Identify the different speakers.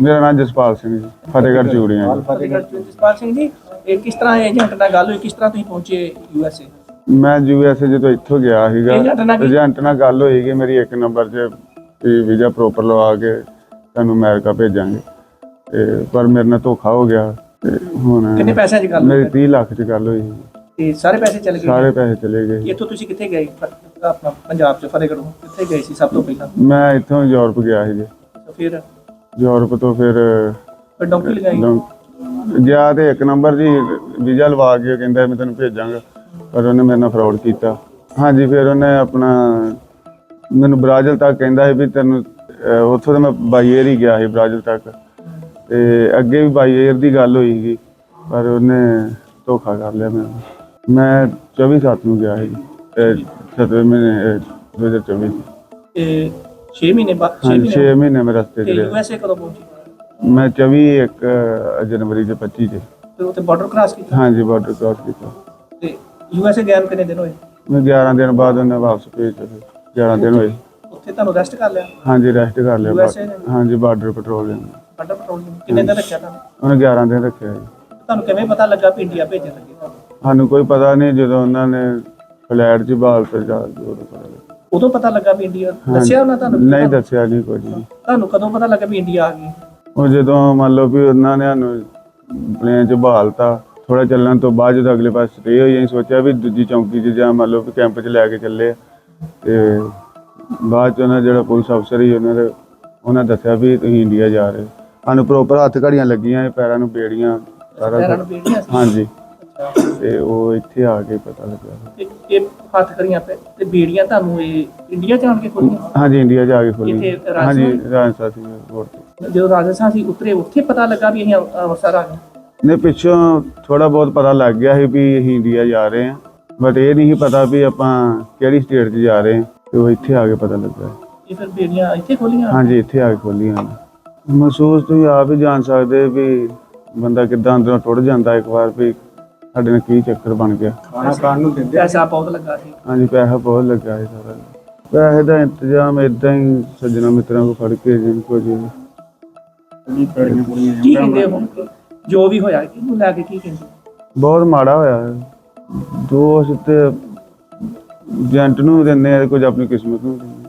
Speaker 1: ਮੇਰਾ ਨਾਮ ਜਸਪਾਲ ਸਿੰਘ ਜੀ ਫਤਿਹਗੜ੍ਹ ਚੂੜੀਆਂ ਜੀ।
Speaker 2: ਜਸਪਾਲ ਸਿੰਘ ਜੀ ਇਹ ਕਿਸ ਤਰ੍ਹਾਂ ਏਜੰਟ ਨਾਲ ਗੱਲ ਹੋਈ? ਕਿਸ ਤਰ੍ਹਾਂ ਤੁਸੀਂ ਪਹੁੰਚੇ ਯੂ ਐਸ ਏ?
Speaker 1: ਮੈਂ ਯੂਐਸਏ ਜਦੋਂ ਇੱਥੋਂ ਗਿਆ ਸੀਗਾ
Speaker 2: ਏਜੰਟ ਨਾਲ ਕੀ-
Speaker 1: ਏਜੰਟ ਨਾਲ ਗੱਲ ਹੋਈ ਕਿ ਮੇਰੀ ਇੱਕ ਨੰਬਰ 'ਚ ਵੀਜ਼ਾ ਪ੍ਰੋਪਰ ਲਵਾ ਕੇ ਤੁਹਾਨੂੰ ਅਮਰੀਕਾ ਭੇਜਾਂਗੇ। ਤੇ ਪਰ ਮੇਰੇ ਨਾਲ ਧੋਖਾ ਹੋ ਗਿਆ ਤੇ ਹੁਣ
Speaker 2: ਕਿੰਨੇ ਪੈਸਿਆਂ 'ਚ ਗੱਲ
Speaker 1: ਮੇਰੀ
Speaker 2: ਹੋਈ
Speaker 1: 30 ਲੱਖ 'ਚ ਗੱਲ ਹੋਈ। ਸੀ।
Speaker 2: ਤੇ ਸਾਰੇ ਪੈਸੇ ਚਲੇ ਗਏ?
Speaker 1: ਸਾਰੇ ਪੈਸੇ ਚਲੇ ਗਏ।
Speaker 2: ਇੱਥੋਂ ਤੁਸੀਂ ਕਿੱਥੇ ਗਏ? ਆਪਣਾ ਪੰਜਾਬ 'ਚ ਫਤਿਹਗੜ੍ਹ ਕਿੱਥੇ ਗਏ ਸੀ ਸਭ ਤੋਂ ਪਹਿਲਾਂ?
Speaker 1: ਮੈਂ ਇੱਥੋਂ ਯੂਰਪ ਗਿਆ ਸੀ ਜੀ
Speaker 2: ਤਾਂ ਫਿਰ?
Speaker 1: ਯੂਰਪ ਤੋਂ ਫਿਰ
Speaker 2: ਫਿਰ ਡੌਂਕੀ ਲਗਾਈ।
Speaker 1: ਲੰ- ਗਿਆ ਤੇ ਇੱਕ ਨੰਬਰ ਜੀ ਵੀਜ਼ਾ ਲਵਾ ਕੇ ਕਹਿੰਦਾ ਮੈਂ ਤੈਨੂੰ ਭੇਜਾਂਗਾ ਪਰ ਉਹਨੇ ਮੇਰੇ ਨਾਲ ਫਰਾਡ ਕੀਤਾ। ਹਾਂਜੀ ਫਿਰ ਉਹਨੇ ਆਪਣਾ ਮੈਨੂੰ ਬ੍ਰਾਜ਼ਿਲ ਤੱਕ ਕਹਿੰਦਾ ਸੀ ਵੀ ਤੈਨੂੰ ਅਹ, ਉੱਥੋਂ ਤਾਂ ਮੈਂ ਬਾਈ ਏਅਰ ਹੀ ਗਿਆ ਸੀ ਬ੍ਰਾਜ਼ਿਲ ਤੱਕ। ਤੇ ਅੱਗੇ ਵੀ ਬਾਈ ਏਅਰ ਦੀ ਗੱਲ ਹੋਈ ਸੀ ਪਰ ਉਹਨੇ ਧੋਖਾ ਕਰ ਲਿਆ ਮੈਨੂੰ ਮੈਂ 24 ਸੱਤ ਨੂੰ ਗਿਆ ਸੀ 7ਵੇਂ ਮਹੀਨੇ ਅਹ, 2024 ਚ।
Speaker 2: ਤੇ 6 ਮਹੀਨੇ ਬਾਅਦ 6
Speaker 1: ਹਾਂਜੀ
Speaker 2: ਮਹੀਨੇ
Speaker 1: 6 ਮਹੀਨੇ ਮੈਂ ਰਸਤੇ
Speaker 2: ਤੇ ਯੂ
Speaker 1: ਰਿਹਾ।
Speaker 2: ਕਦੋਂ ਪਹੁੰਚੇ?
Speaker 1: ਮੈਂ 24 ਇੱਕ ਅਹ, ਜਨਵਰੀ ਦੇ 25 ਚ
Speaker 2: ਫਿਰ ਉੱਥੇ ਬਾਰਡਰ ਕ੍ਰਾਸ ਕੀਤਾ?
Speaker 1: ਹਾਂਜੀ ਬਾਰਡਰ ਕ੍ਰਾਸ ਕੀਤਾ।
Speaker 2: ਤੇ ਯੂ ਐਸ ਏ ਗਏ ਨੂੰ ਕਿੰਨੇ ਦਿਨ ਹੋਏ?
Speaker 1: ਮੈਂ 11 ਦਿਨ ਬਾਅਦ ਉਹਨੇ ਵਾਪਸ ਭੇਜ ਦਿੱਤੇ। 11 ਦਿਨ ਹੋਏ।
Speaker 2: ਉੱਥੇ ਤੁਹਾਨੂੰ ਰੈਸਟ ਕਰ ਲਿਆ?
Speaker 1: ਹਾਂਜੀ ਰੈਸਟ ਕਰ ਲਿਆ।
Speaker 2: USA ਨੇ?
Speaker 1: ਹਾਂਜੀ ਬਾਰਡਰ ਪੈਟਰੋਲਿੰਗ
Speaker 2: ਬਾਰਡਰ ਪੈਟਰੋਲਿੰਗ ਕਿੰਨੇ ਦਿਨ ਰੱਖਿਆ ਤੁਹਾਨੂੰ?
Speaker 1: ਉਹਨੇ 11 ਦਿਨ ਰੱਖਿਆ। ਜੀ
Speaker 2: ਤੁਹਾਨੂੰ ਕਿਵੇਂ ਪਤਾ ਲੱਗਾ ਵੀ ਇੰਡੀਆ ਭੇਜਣ ਲੱਗੇ ਤੁਹਾਨੂੰ?
Speaker 1: ਸਾਨੂੰ ਕੋਈ ਪਤਾ ਨਹੀਂ ਜਦੋਂ ਉਹਨਾਂ ਨੇ ਫਲੈਟ 'ਚ ਬਾਲ ਤੇ ਜਾ ਕੇ ਉਦੋਂ ਪਤਾ ਲੱਗਾ
Speaker 2: ਉਦੋਂ ਪਤਾ ਲੱਗਾ ਵੀ ਇੰਡੀਆ ਦੱਸਿਆ ਉਹਨਾਂ ਤੁਹਾਨੂੰ
Speaker 1: ਨਹੀਂ ਦੱਸਿਆ ਨਹੀਂ ਕੁਝ ਵੀ
Speaker 2: ਤੁਹਾਨੂੰ ਕਦੋਂ ਪਤਾ ਲੱਗਾ ਵੀ ਇੰਡੀਆ ਆ ਗਈ
Speaker 1: ਉਹ ਜਦੋਂ ਮੰਨ ਲਓ ਵੀ ਉਹਨਾਂ ਨੇ ਸਾਨੂੰ ਪਲੇਨ 'ਚ ਬਹਾਲਤਾ ਥੋੜਾ ਚੱਲਣ ਤੋਂ ਬਾਅਦ ਜਦੋਂ ਅਗਲੇ ਪਾਸੇ ਸਟੇ ਹੋਈ ਅਸੀਂ ਸੋਚਿਆ ਵੀ ਦੂਜੀ ਚੌਂਕੀ 'ਚ ਜਾਂ ਮੰਨ ਲਓ ਵੀ ਕੈਂਪ 'ਚ ਲੈ ਕੇ ਚੱਲੇ ਆ। ਤੇ ਬਾਅਦ 'ਚ ਉਹਨਾਂ ਜਿਹੜਾ ਪੁਲਿਸ ਅਫਸਰ ਸੀ ਉਹਨਾਂ ਦੇ ਉਹਨਾਂ ਦੱਸਿਆ ਵੀ ਤੁਸੀਂ ਇੰਡੀਆ ਜਾ ਰਹੇ ਹੋ। ਸਾਨੂੰ ਪ੍ਰੋਪਰ ਹੱਥ ਘੜੀਆਂ ਲੱਗੀਆਂ ਪੈਰਾਂ ਨੂੰ ਬੇੜੀਆਂ ਸਾਰਾ
Speaker 2: ਪੈਰਾਂ
Speaker 1: ਕੁਛ।
Speaker 2: ਨੂੰ ਬੇੜੀਆਂ ਸੀ
Speaker 1: ਹਾਂਜੀ। ਤੇ ਉਹ ਇੱਥੇ ਆ ਕੇ ਪਤਾ ਲੱਗਾ
Speaker 2: ਤੇ ਇਹ ਹੱਥ ਕਰੀਆਂ ਪੈ ਤੇ ਬੇੜੀਆਂ ਤੁਹਾਨੂੰ ਇਹ ਇੰਡੀਆ ਜਾਣ ਕੇ ਖੋਲੀਆਂ?
Speaker 1: ਹਾਂਜੀ ਇੰਡੀਆ ਜਾ ਕੇ ਖੋਲੀ
Speaker 2: ਕਿੱਥੇ?
Speaker 1: ਹਾਂਜੀ
Speaker 2: ਰਾਜਸਥਾਨ?
Speaker 1: ਰਾਜਸਥਾਨ ਸੀ ਰੋਡ ਤੇ।
Speaker 2: ਜਦੋਂ ਰਾਜਸਥਾਨ ਸੀ ਉਤਰੇ ਉੱਥੇ ਪਤਾ ਲੱਗਾ ਵੀ ਅਸੀਂ ਅੰਮ੍ਰਿ- ਅੰਮ੍ਰਿਤਸਰ ਆ ਗਏ।
Speaker 1: ਨੇ ਪਿੱਛੋਂ ਥੋੜਾ ਬਹੁਤ ਪਤਾ ਲੱਗ ਗਿਆ ਸੀ ਵੀ ਅਸੀਂ ਇੰਡੀਆ ਜਾ ਰਹੇ ਹਾਂ। ਬਟ ਇਹ ਨਹੀਂ ਸੀ ਪਤਾ ਵੀ ਆਪਾਂ ਕਿਹੜੀ ਸਟੇਟ 'ਚ ਜਾ ਰਹੇ ਹਾਂ ਤੇ ਉਹ ਇੱਥੇ ਆ ਕੇ ਪਤਾ ਲੱਗਾ।
Speaker 2: ਇਹ ਫਿਰ ਬੇੜੀਆਂ ਇੱਥੇ ਖੋਲੀਆਂ?
Speaker 1: ਹਾਂਜੀ ਇੱਥੇ ਆ ਕੇ ਖੋਲੀਆਂ। ਮਹਿਸੂਸ ਤੁਸੀਂ ਆਪ ਹੀ ਜਾਣ ਸਕਦੇ ਵੀ ਬੰਦਾ ਕਿੱਦਾਂ ਅੰਦਰੋਂ ਟੁੱਟ ਜਾਂਦਾ ਇੱਕ ਵਾਰ ਵੀ। ਸਾਡੇ ਨਾਲ ਕੀ ਚੱਕਰ ਬਣ ਗਿਆ?
Speaker 2: ਖਾਣਾ ਖਾਣ ਨੂੰ ਦਿੰਦੇ ਪੈਸਾ ਬਹੁਤ ਲੱਗਾ ਸੀ।
Speaker 1: ਹਾਂਜੀ ਪੈਸਾ ਬਹੁਤ ਲੱਗਾ ਹੈ ਸਾਰਾ। ਪੈਸੇ ਦਾ ਇੰਤਜ਼ਾਮ ਇਦਾਂ ਹੀ ਸੱਜਣਾ ਮਿੱਤਰਾਂ ਕੋ ਫੜ ਕੇ ਜਿੰਨ ਕੋ ਜੀ
Speaker 2: ਕੀ ਕਹਿੰਦੇ ਹੁਣ? ਜੋ ਵੀ ਹੋਇਆ ਕਿਹਨੂੰ ਲੈ ਕੇ ਕੀ ਕਹਿੰਦੇ?
Speaker 1: ਬਹੁਤ ਮਾੜਾ ਹੋਇਆ। ਹੈ। ਦੋਸਤ ਤੇ ਏਜੰਟ ਨੂੰ ਦਿੰਦੇ ਆ ਕੁਝ ਆਪਣੀ ਕਿਸਮਤ ਨੂੰ ਦਿੰਦੇ